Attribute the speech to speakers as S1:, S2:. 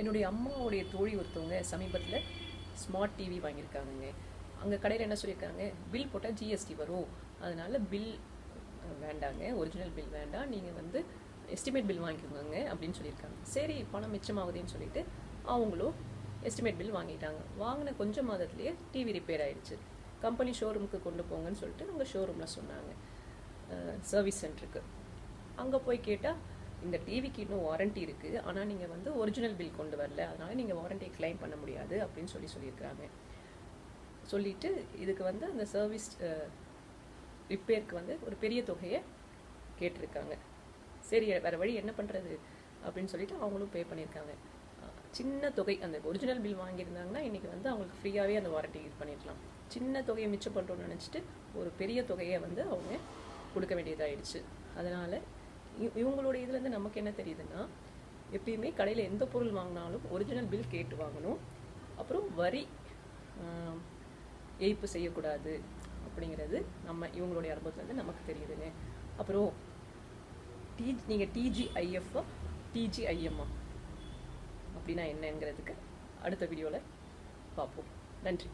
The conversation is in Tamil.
S1: என்னுடைய அம்மாவுடைய தோழி ஒருத்தவங்க சமீபத்தில் ஸ்மார்ட் டிவி வாங்கியிருக்காங்கங்க. அங்கே கடையில் என்ன சொல்லியிருக்காங்க? பில் போட்டால் ஜிஎஸ்டி வரும். அதனால் பில் வேண்டாங்க. ஒரிஜினல் பில் வேண்டாம். நீங்கள் வந்து எஸ்டிமேட் பில் வாங்கிக்கோங்க அப்படின்னு சொல்லியிருக்காங்க. சரி பணம் மிச்சமாகுதுன்னு சொல்லிட்டு அவங்களும் எஸ்டிமேட் பில் வாங்கிட்டாங்க. வாங்கின கொஞ்சம் மாதத்துலேயே டிவி ரிப்பேர் ஆயிடுச்சு. கம்பெனி ஷோரூமுக்கு கொண்டு போங்கன்னு சொல்லிட்டு அவங்க ஷோரூமில் சொன்னாங்க. சர்வீஸ் சென்டருக்கு அங்கே போய் கேட்டால் இந்த டிவிக்கு இன்னும் வாரண்டி இருக்குது ஆனால் நீங்கள் வந்து ஒரிஜினல் பில் கொண்டு வரல. அதனால் நீங்கள் வாரண்டியை க்ளைம் பண்ண முடியாது அப்படின்னு சொல்லி சொல்லியிருக்கிறாங்க. சொல்லிட்டு இதுக்கு வந்து அந்த சர்வீஸ் ரிப்பேருக்கு வந்து ஒரு பெரிய தொகையை கேட்டிருக்காங்க. சரி வேறு வழி என்ன பண்ணுறது அப்படின்னு சொல்லிட்டு அவங்களும் பே பண்ணியிருக்காங்க. சின்ன தொகை அந்த ஒரிஜினல் பில் வாங்கியிருந்தாங்கன்னா இன்றைக்கி வந்து அவங்களுக்கு ஃப்ரீயாகவே அந்த வாரண்டி இது பண்ணிடலாம். சின்ன தொகையை மிச்சம் பண்ணுறோம்னு நினச்சிட்டு ஒரு பெரிய தொகையை வந்து அவங்க கொடுக்க வேண்டியதாகிடுச்சு அதனால் இவங்களோட இதுலேருந்து நமக்கு என்ன தெரியுதுன்னா எப்பயுமே கடையில் எந்த பொருள் வாங்கினாலும் ஒரிஜினல் பில் கேட்டு வாங்கணும். அப்புறம் வரி ஏய்ப்பு செய்யக்கூடாது அப்படிங்கிறது நம்ம இவங்களுடைய அனுபவத்துலேருந்து நமக்கு தெரியுதுங்க. அப்புறம் டி நீங்கள் டிஜிஐஎஃப்ஆ டிஜிஐஎம்ஆ அப்படின்னா என்னங்கிறதுக்கு அடுத்த வீடியோவில் பார்ப்போம். நன்றி.